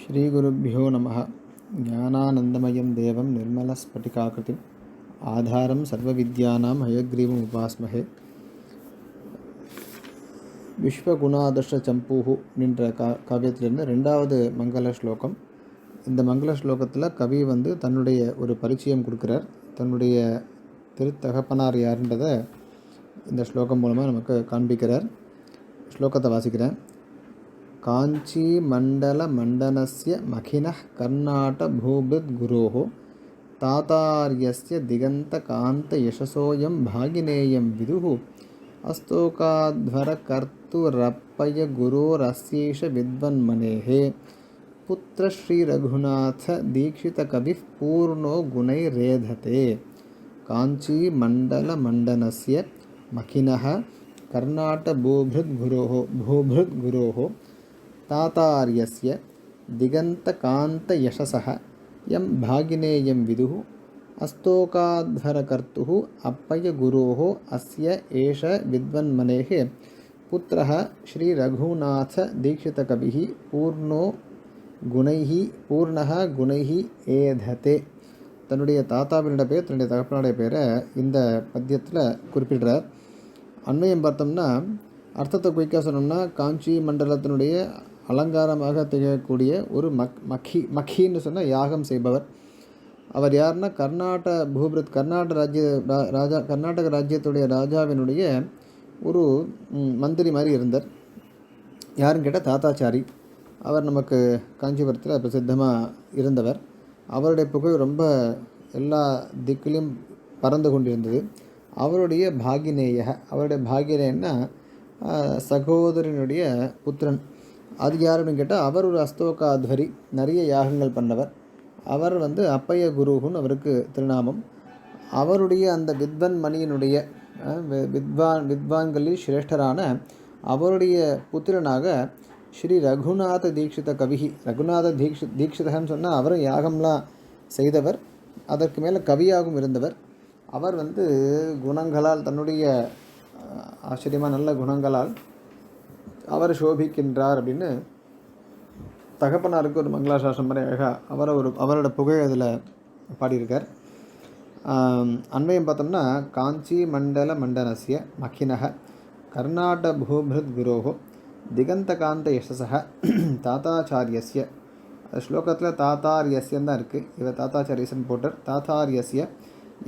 ஸ்ரீகுருப்போ நம ஞானானந்தமயம் தேவம் நிர்மலஸ்பட்டிகாக்கிருதிம் ஆதாரம் சர்வ சர்வவித்யானாம் ஹயக்ரீவம் உபாஸ்மஹே. விஸ்வகுணாதர்ஷ சம்பூஹு அப்படின்ற கா காவியத்திலிருந்து ரெண்டாவது மங்கள ஸ்லோகம். இந்த மங்கள ஸ்லோகத்தில் கவி வந்து தன்னுடைய ஒரு பரிச்சயம் கொடுக்குறார். தன்னுடைய திருத்தகப்பனார் யாருன்றதை இந்த ஸ்லோகம் மூலமாக நமக்கு காண்பிக்கிறார். ஸ்லோகத்தை வாசிக்கிறேன். काञ्चीमण्डलमण्डनस्य मखिनः कर्णाटभूभृद्गुरोः तातार्यस्य दिगन्तकान्तयशसोऽयं भागिनेयं विदुः अस्तोकाध्वरकर्तुरप्पयगुरोरस्यैष विद्वन्मनेः पुत्रश्रीरघुनाथदीक्षितकविः पूर्णो गुणैरेधते काञ्चीमण्डलमण्डनस्य मखिनः कर्णाटभूभृद्गुरोः भूभृद्गुरोः तातार्यस्य दिगन्तकान्तयशसः यं भागिनेयं विदुः अस्तोकाध्वरकर्तुः अप्पयगुरोः अस्य एष विद्वन्मनेः पुत्रः श्रीरघुनाथदीक्षितकविः पूर्णो குணைஹ பூர்ணः குணைஹ ஏததே தன்னுடைய தாத்தாவினுடைய பேர் தன்னுடைய தகப்பனுடைய பேரை இந்த பத்தியத்தில் குறிப்பிடுறார் அண்மையம் பார்த்தோம்னா அர்த்தத்தை குயிக்காக சொன்னோம்னா காஞ்சி மண்டலத்தினுடைய அலங்காரமாக திகழக்கூடிய ஒரு மக் மக்கி மக்கின்னு சொன்னால் யாகம் செய்பவர். அவர் யாருன்னா கர்நாடக பூபிரத் கர்நாடக ராஜ்ய ரா- ராஜா கர்நாடக ராஜ்யத்துடைய ராஜாவினுடைய ஒரு மந்திரி மாதிரி இருந்தார். யாருன்னு கேட்டால் தாத்தாச்சாரி. அவர் நமக்கு காஞ்சிபுரத்தில் பிரசித்தமாக இருந்தவர். அவருடைய புகழ் ரொம்ப எல்லா திக்கிலையும் பறந்து கொண்டிருந்தது. அவருடைய பாகினேய அவருடைய பாகினேயன்னா சகோதரனுடைய புத்திரன். அது யாருன்னு கேட்டால் அவர் ஒரு அஸ்தோகாத்வரி நிறைய யாகங்கள் பண்ணவர். அவர் வந்து அப்பைய குருகுன்னு அவருக்கு திருநாமம். அவருடைய அந்த வித்வன் மணியினுடைய வித்வான் வித்வான்களில் சிரேஷ்டரான அவருடைய புத்திரனாக ஸ்ரீ ரகுநாத தீட்சித கவிகி ரகுநாத தீக்ஷி தீட்சிதகன்னு சொன்னால் அவரும் யாகம்லாம் செய்தவர். அதற்கு மேலே கவியாகவும் இருந்தவர். அவர் வந்து குணங்களால் தன்னுடைய ஆச்சரியமாக நல்ல குணங்களால் அவர் சோபிக்கின்றார் அப்படின்னு தகப்பனாருக்கு ஒரு மங்களாசாசனம் மாதிரி அழகாக அவரை ஒரு அவரோட புகழ் அதில் பாடியிருக்கார். அன்வயம் பார்த்தோம்னா காஞ்சி மண்டல மண்டனசிய மக்கினக கர்நாட பூபிருத் குரோஹோ திகந்தகாந்த யசசக தாத்தாச்சாரியஸ்ய ஸ்லோகத்தில் தாத்தாரியஸ்யன் தான் இருக்குது இவர் தாத்தாச்சாரியசன் போட்டார். தாத்தாரியஸ்ய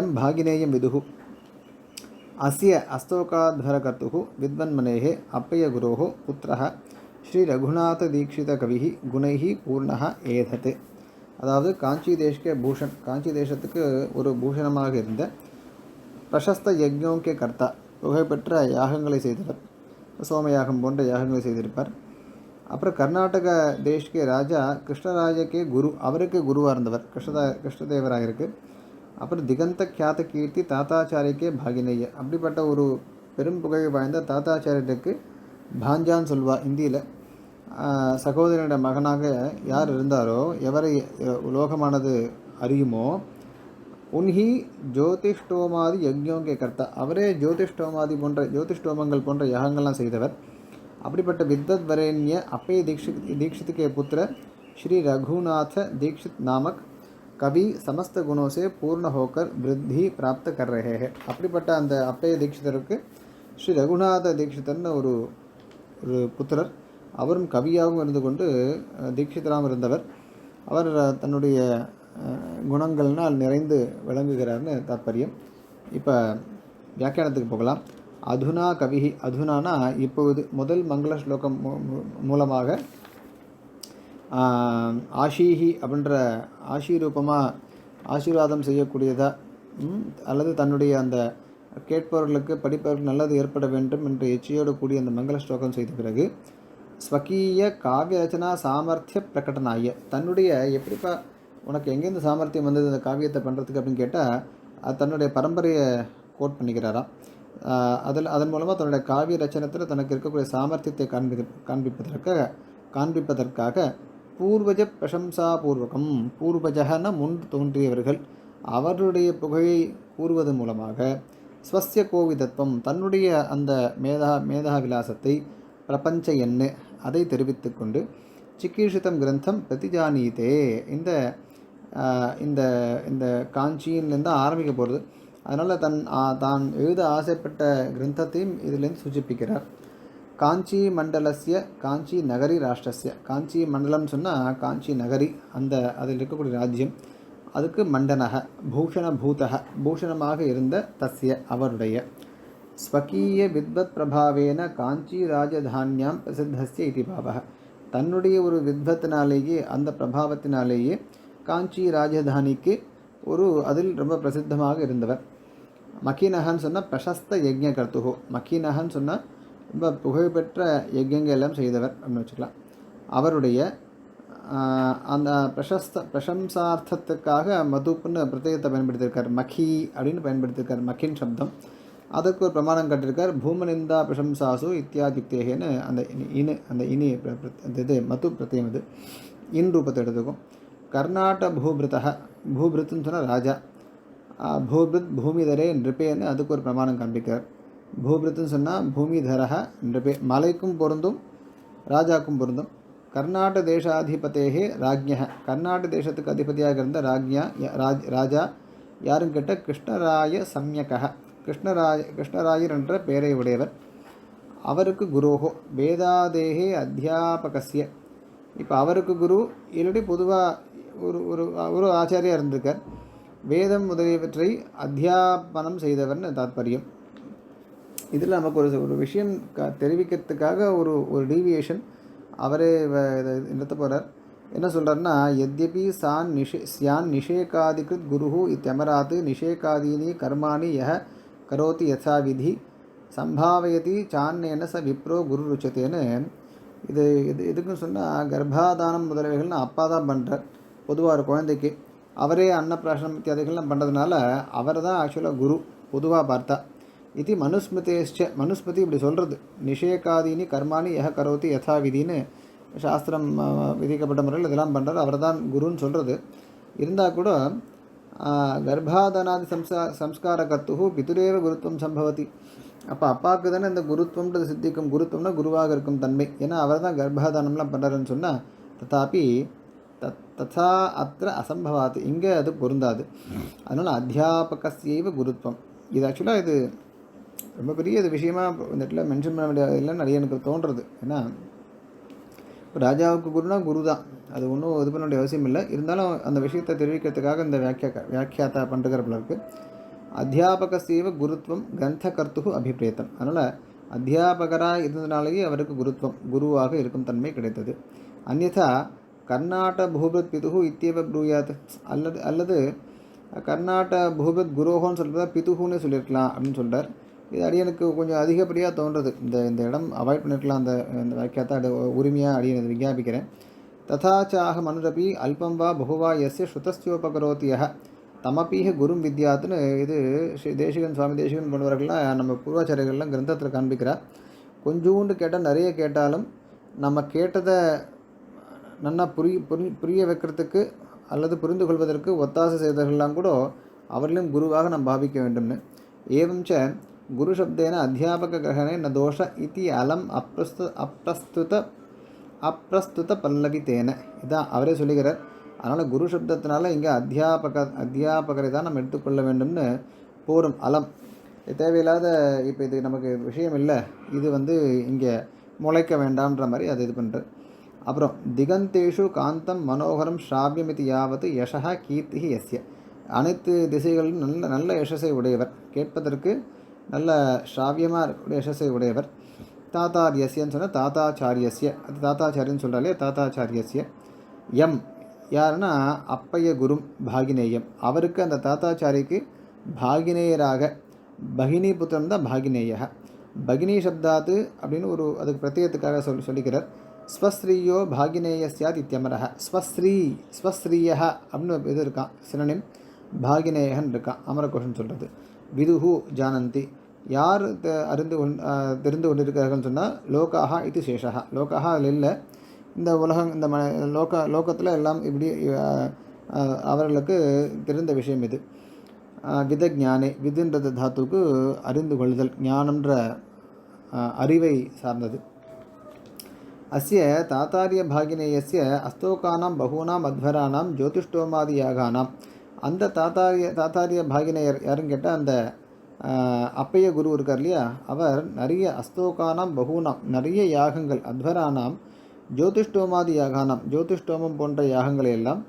எம் பாகினேயம் விதுகு. अस्य अस्तोकाध्वरकर्तुः विद्वन्मनेः अप्पयगुरोः पुत्रः ஸ்ரீரகுநாததீட்சிதகவிஹி குணைஹி பூர்ணः ஏதத் அதாவது காஞ்சி தேஷ்கே பூஷன் காஞ்சி தேசத்துக்கு ஒரு பூஷணமாக இருந்த பிரசஸ்த யஜ்ஞோக்கிய கர்த்தா புகழ்பெற்ற யாகங்களை செய்தவர் சோமயாகம் போன்ற யாகங்களை செய்திருப்பார் அப்புறம் கர்நாடக தேஷ்கே ராஜா கிருஷ்ணராஜக்கே குரு அவருக்கு குருவாக இருந்தவர் கிருஷ்ணதா கிருஷ்ணதேவராயருக்கு அப்புறம் திகந்த கியாத கீர்த்தி தாத்தாச்சாரிக்கே பாகினேய. அப்படிப்பட்ட ஒரு பெரும் புகழ் வாய்ந்த தாத்தாச்சாரியருக்கு பாஞ்சான் சொல்வா இந்தியில். சகோதரனுடைய மகனாக யார் இருந்தாரோ எவரை அஹ், உலோகமானது அறியுமோ உன்ஹி ஜோதிஷ்டோமாதி யஜ்யோங்கே கர்த்தா. அவரே ஜோதிஷ்டோமாதி போன்ற ஜோதிஷ்டோமங்கள் போன்ற யகங்கள்லாம் செய்தவர். அப்படிப்பட்ட வித்வத் வரேண்ய அப்பே தீக்ஷித் தீக்ஷித்துக்கே புத்திர ஸ்ரீ ரகுநாத தீக்ஷித் நாமக் கவி சமஸ்த குணோசே பூர்ண ஹோக்கர் விருத்தி பிராப்த கர் அப்படிப்பட்ட அந்த அப்பய தீட்சிதருக்கு ஸ்ரீ ரகுநாத தீட்சிதர்னு ஒரு ஒரு புத்திரர். அவரும் கவியாகவும் இருந்து கொண்டு தீட்சிதராகவும் இருந்தவர். அவர் தன்னுடைய குணங்கள்னால் நிறைந்து விளங்குகிறார்னு தாற்பயம் இப்போ வியாக்கியானத்துக்கு போகலாம். அதுனா கவிஹி அதுனானா இப்பொழுது முதல் மங்கள ஸ்லோகம் மூ- மூலமாக ஆஷீஹி அப்படின்ற ஆஷீரூபமாக ஆசீர்வாதம் செய்யக்கூடியதாக அல்லது தன்னுடைய அந்த கேட்பவர்களுக்கு படிப்பவர்கள் நல்லது ஏற்பட வேண்டும் என்ற எச்சையோடு கூடிய அந்த மங்கள ஸ்லோகம் செய்த பிறகு ஸ்வகீய காவிய ரச்சனா சாமர்த்திய பிரகடனாய தன்னுடைய எப்படிப்பா உனக்கு எங்கேருந்து சாமர்த்தியம் வந்தது இந்த காவியத்தை பண்ணுறதுக்கு அப்படின்னு கேட்டால் அது தன்னுடைய பரம்பரையை கோட் பண்ணிக்கிறாராம் அதில் அதன் மூலமாக தன்னுடைய காவிய ரச்சனத்தில் தனக்கு இருக்கக்கூடிய சாமர்த்தியத்தை காண்பி காண்பிப்பதற்காக காண்பிப்பதற்காக பூர்வஜ பிரசம்சாபூர்வகம் பூர்வஜகன முன் தோன்றியவர்கள். அவருடைய புகழை கூறுவதன் மூலமாக ஸ்வசிய கோவிதத்துவம் தன்னுடைய அந்த மேதா மேதா விலாசத்தை பிரபஞ்ச எண்ணு அதை தெரிவித்துக்கொண்டு சிக்கீஷிதம் கிரந்தம் பிரதிஜானீதே. இந்த இந்த இந்த காஞ்சியிலேருந்து ஆரம்பிக்க போகிறது அதனால் தன் தான் எழுத ஆசைப்பட்ட கிரந்தத்தையும் இதிலேருந்து சூச்சிப்பிக்கிறார். காஞ்சி மண்டலஸ்ய காஞ்சி நகரி ராஷ்டிரஸ்ய. காஞ்சி மண்டலம்னு சொன்னால் காஞ்சி நகரி அந்த அதில் இருக்கக்கூடிய ராஜ்யம். அதுக்கு மண்டனக பூஷண பூதக பூஷணமாக இருந்த தஸ்ய அவருடைய. ஸ்வகீய வித்வத் பிரபாவேன காஞ்சி ராஜதானியாம் பிரசித்தஸ்ய இது பாவக தன்னுடைய ஒரு வித்வத்தினாலேயே அந்த பிரபாவத்தினாலேயே காஞ்சி ராஜதானிக்கு ஒரு அதில் ரொம்ப பிரசித்தமாக இருந்தவர். மக்கினகன்னு சொன்னால் பிரசஸ்த யஜ்ய கர்த்துகோ மக்கினகன்னு சொன்னால் ரொம்ப புகழ்பெற்ற யஜ்யங்கள் எல்லாம் செய்தவர் அப்படின்னு வச்சுக்கலாம். அவருடைய அந்த பிரசஸ்த பிரசம்சார்த்தத்துக்காக மதுப்புன்னு பிரத்யேகத்தை பயன்படுத்தியிருக்கார். மக்கி அப்படின்னு பயன்படுத்தியிருக்கார். மக்கின் சப்தம். அதுக்கு ஒரு பிரமாணம் கட்டிருக்கார். பூமனிந்தா பிரசம்சாசு இத்தியாதித்தேகன்னு அந்த இனி- இனு அந்த இனி அந்த இது மது பிரத்தியம் இது. இன் ரூபத்தை எடுத்துக்கும். கர்நாட பூபிருத்தக பூபிருத்துன்னு சொன்னால் ராஜா. பூபிருத் பூமிதரே நிருப்பேன்னு அதுக்கு ஒரு பிரமாணம் காண்பிக்கிறார். பூபிரத்துன்னு சொன்னால் பூமிதரக நிருபே மலைக்கும் பொருந்தும் ராஜாக்கும் பொருந்தும். கர்நாடக தேசாதிபத்தேகே ராஜ்யா கர்நாடக தேசத்துக்கு அதிபதியாக இருந்த ராஜ்யா ராஜ் ராஜா யாரும் கேட்ட கிருஷ்ணராய சம்யகா கிருஷ்ணராய கிருஷ்ணராயர் என்ற பெயரை உடையவர். அவருக்கு குருஹோ வேதாதேகே அத்தியாபகசிய இப்போ அவருக்கு குரு இல்லாட்டி பொதுவாக ஒரு ஒரு ஒரு ஆச்சாரியாக இருந்திருக்கார். வேதம் முதலியவற்றை அத்தியாபனம் செய்தவர்னு தாத்பரியம். இதில் நமக்கு ஒரு ஒரு விஷயம் க தெரிவிக்கிறதுக்காக ஒரு ஒரு டீவியேஷன் அவரே வ- இதை நிறுத்த போகிறார் என்ன சொல்கிறாருன்னா எத்யபி சான் நிஷே சியான் நிஷேகாதிகிருத் குருஹு இத்தியமராத் நிஷேகாதீனி கர்மாணி யஹ கரோதி யதா விதி சம்பாவயதி சான்னேன ச விப்ரோ குரு ருச்சத்தேன்னு. இது இது எதுக்குன்னு சொன்னால் கர்ப்பாதானம் முதலவைகள்னு அப்பா தான் பண்ணுறார் பொதுவாக ஒரு குழந்தைக்கு. அவரே அன்னப்பிராசனம் இத்தியாதிகள்லாம் பண்ணுறதுனால அவர் தான் ஆக்சுவலாக குரு. பொதுவாக பார்த்தா. இது மனுஸ்மிருதேஷ்ட மனுஸ்மிருதி இப்படி சொல்கிறது நிஷேகாதீனி கர்மானி யஹ கரோதி யதா விதின்னு சாஸ்திரம் விதிக்கப்பட்ட முறையில் இதெல்லாம் பண்ணுறாரு அவர் தான் குருன்னு சொல்கிறது இருந்தால் கூட கர்ப்பாதனாதி சம்சா சம்ஸ்கார கர்த்து பிதுரேவ குருத்துவம் சம்பவதி அப்போ அப்பாவுக்கு தானே இந்த குருத்துவம்ன்றது சித்திக்கும் குருத்துவம்னா குருவாக இருக்கும் தன்மை. ஏன்னா அவர் தான் கர்ப்பாதானம்லாம் பண்ணுறாருன்னு சொன்னால் தத்தாப்பி தத் ததா அத்த அசம்பவாத்து இங்கே அது பொருந்தாது. அதனால் அத்தியாபகஸ்யைவ குருத்துவம் இது ஆக்சுவலாக இது ரொம்ப பெரிய இது விஷயமா இந்த இடத்துல மென்ஷன் பண்ண வேண்டிய நிறைய எனக்கு தோன்றுறது ஏன்னா ராஜாவுக்கு குருனா குரு தான் அது ஒன்றும் இது பண்ண வேண்டிய அவசியம் இல்லை. இருந்தாலும் அந்த விஷயத்தை தெரிவிக்கிறதுக்காக இந்த வியாக்கியா வியாக்கியாத்தா பண்ணுறதுல இருக்குது அத்தியாபகசீவ குருத்துவம் கிரந்த கர்த்து அபிப்பிரேத்தம் அதனால் அத்தியாபகராக இருந்ததுனாலேயே அவருக்கு குருத்துவம் குருவாக இருக்கும் தன்மை கிடைத்தது. அந்யதா கர்நாட பூபத் பிதுகு இத்தியவ ப்ரூயாத். அல்லது அல்லது கர்நாட பூபத் குரோகோன்னு சொல்கிறத பிதுகுன்னு சொல்லியிருக்கலாம் அப்படின்னு சொல்கிறார் இது அடியனுக்கு கொஞ்சம் அதிகப்படியாக தோன்றுறது இந்த இந்த இடம் அவாய்ட் பண்ணிருக்கலாம். அந்த இந்த வாக்கியத்தை அது உரிமையாக அடியனது விஞ்ஞாபிக்கிறேன். ததாச்சாக மனுரபி அல்பம் வா பகுவா எஸ்ய ஸ்ருதஸ்யோபகரோதி தமப்பீக குரும் வித்யாத்துன்னு இது ஸ்ரீ தேசிகன் சுவாமி தேசிகன் போன்றவர்கள்லாம் நம்ம பூர்வாச்சாரியர்கள்லாம் கிரந்தத்தில் காண்பிக்கிறார். கொஞ்சோண்டு கேட்டால் நிறைய கேட்டாலும் நம்ம கேட்டதை நல்லா புரிய புரி புரிய வைக்கிறதுக்கு அல்லது புரிந்து கொள்வதற்கு ஒத்தாசை செய்தவர்கள்லாம் கூட அவர்களையும் குருவாக நாம் பாவிக்க வேண்டும்னு. ஏவம் ச அத்தியாபக கிரகணே ந தோஷ அலம் அப்பிரஸ்து அப்பிரஸ்துத அப்பிரஸ்துத பல்லவி தேன இதான் அவரே சொல்லுகிறார் அதனால் குரு சப்தத்தினால இங்கே அத்தியாபக அத்தியாபகரை தான் நம்ம எடுத்துக்கொள்ள வேண்டும்னு போரும். அலம். தேவையில்லாத இப்போ இது நமக்கு விஷயம் இல்லை இது வந்து இங்கே முளைக்க வேண்டாம்ன்ற மாதிரி அது இது பண்ணுறது அப்புறம் திகந்தேஷு காந்தம் மனோகரம் ஷ்ராபியம் இது யாவது யசா கீர்த்தி எஸ்ய அனைத்து திசைகளிலும் நல்ல நல்ல யசஸை உடையவர். கேட்பதற்கு நல்ல ஸ்ராவியமாக இருக்கக்கூடிய யசஸை உடையவர். தாத்தாரியஸ்யன்னு சொன்னால் தாத்தாச்சாரியஸ்ய. அது தாத்தாச்சாரியன்னு சொல்கிறாலே தாத்தாச்சாரியஸ்ய. எம். யாருன்னா அப்பைய குரும் பாகினேயம். அவருக்கு அந்த தாத்தாச்சாரிக்கு பாகினேயராக. பகினி புத்திரம் தான் பாகினேய பகினி சப்தாத்து அப்படின்னு ஒரு அதுக்கு பிரத்யேகத்துக்காக சொல் சொல்லிக்கிறார். ஸ்வஸ்ரீயோ பாகினேய சியாத் இத்தியமரக ஸ்வஸ்ரீ ஸ்வஸ்ரீயா அப்படின்னு இது இருக்கான். சினனிம் பாகினேயகன் இருக்கான். அமரகோஷன் சொல்கிறது விதுஹு ஜானந்தி. யார் த அறிந்து கொண் தெரிந்து கொண்டிருக்கிறார்கள்னு சொன்னால் லோகாஹா இது சேஷகா லோகாஹா அதில் இல்லை. இந்த உலகம் இந்த ம லோக லோகத்தில் எல்லாம் இப்படி அவர்களுக்கு தெரிந்த விஷயம் இது. வித ஞானே விதுன்றது தாத்துக்கு அறிந்து கொள்ளுதல் ஞானம்ன்ற அறிவை சார்ந்தது. அஸ்ய தாத்தாரிய பாகினேயஸ்ய அஸ்தோக்கானாம் பகூனாம் அத்வரானாம் ஜோதிஷ்டோமாதி யாகானாம் அந்த தாத்தாரிய தாத்தாரிய பாகினேயர் யாருன்னு கேட்டால் அந்த அப்பைய குரு இருக்கார் இல்லையா? அவர் நிறைய அஸ்தோகானாம் பகூனாம் நிறைய யாகங்கள் அத்வரானாம் ஜோதிஷ்டோமாதி யாகானாம் ஜோதிஷ்டோமம் போன்ற யாகங்களை எல்லாம்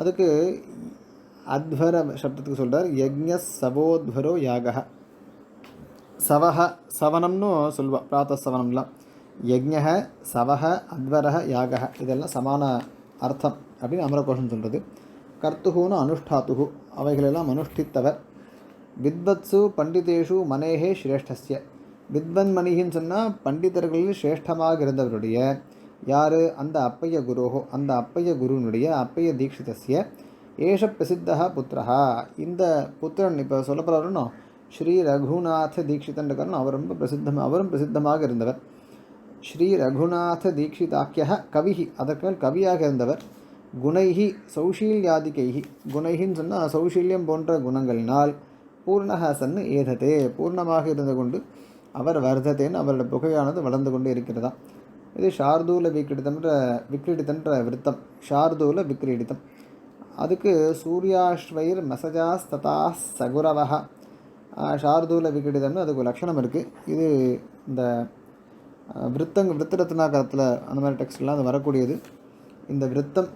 அதுக்கு அத்வர சப்தத்துக்கு சொல்கிறார் யஜ்ஞ சவோத்வரோ யாக சவஹ சவனம்னு சொல்வா பிராத்த சவனம்லாம். யஜ்ஞ சவஹ அத்வரஹ யாக இதெல்லாம் சமான அர்த்தம் அப்படின்னு அமரகோஷம் சொல்கிறது கர்த்துகுன்னு அனுஷ்டாத்துகு அவைகளெல்லாம் அனுஷ்டித்தவர். வித்வத்சு பண்டிதேஷு மனேகே சிரேஷ்டஸ்ய. வித்வன்மணிகின்னு சொன்னால் பண்டிதர்களில் சிரேஷ்டமாக இருந்தவருடைய யார்? அந்த அப்பைய குருஹோ அந்த அப்பைய குருனுடைய அப்பைய தீட்சிதஸ்ய. ஏஷ பிரசித்தா புத்திரஹா. இந்த புத்திரன் இப்போ சொல்ல ஸ்ரீ ரகுநாத தீட்சிதன் அவர் ரொம்ப பிரசித்தம் அவரும் பிரசித்தமாக இருந்தவர். ஸ்ரீ ரகுநாத தீட்சிதாக்கிய கவிஹி அதற்கு மேல் கவியாக இருந்தவர். குணைஹி சௌஷீல்யாதிகைஹி. குணைஹின்னு சொன்னால் சௌஷீல்யம் போன்ற குணங்களினால் பூர்ணஹாசன் ஏததே பூர்ணமாக இருந்து கொண்டு அவர் வர்த்ததேன்னு அவரோட புகையானது வளர்ந்து கொண்டு இருக்கிறதா? இது ஷார்தூல விக்ரீடிதம்ன்ற விக்ரீடிதன்ற விருத்தம். ஷார்தூல விக்ரீடிதம் அதுக்கு சூர்யாஸ்வைர் மசஜாஸ் ததா சகுரவஹ ஷார்தூல விக்ரீடிதம்னு அதுக்கு ஒரு லட்சணம் இருக்குது இது இந்த அஹ், விருத்தங்க விருத்தரத்னாகரத்தில் அந்த மாதிரி டெக்ஸ்ட்லாம் அது வரக்கூடியது. இந்த விருத்தம்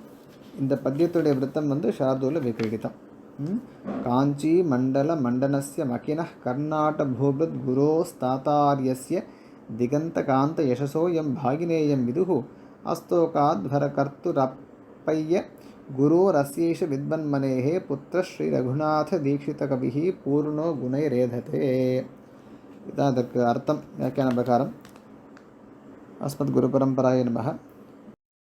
இந்த பத்தியத்துடைய விருத்தம் வந்து ஷார்தூல விக்ரீடிதம் हम्म? काञ्चीमण्डलमण्डनस्य मकिनः कर्णाटभूभृद्गुरोस्तातार्यस्य दिगन्तकान्तयशसोऽयं भागिनेयं विदुः। अस्तोकाद्भरकर्तुरप्पय्य गुरोरस्यैष विद्वन्मनेः दीक्षित श्रीरघुनाथदीक्षितकविः पूर्णो गुणैरेधते। इदादर्क अर्थं, व्याख्यानप्रकारम्। अस्मद्गुरुपरम्परायै नमः।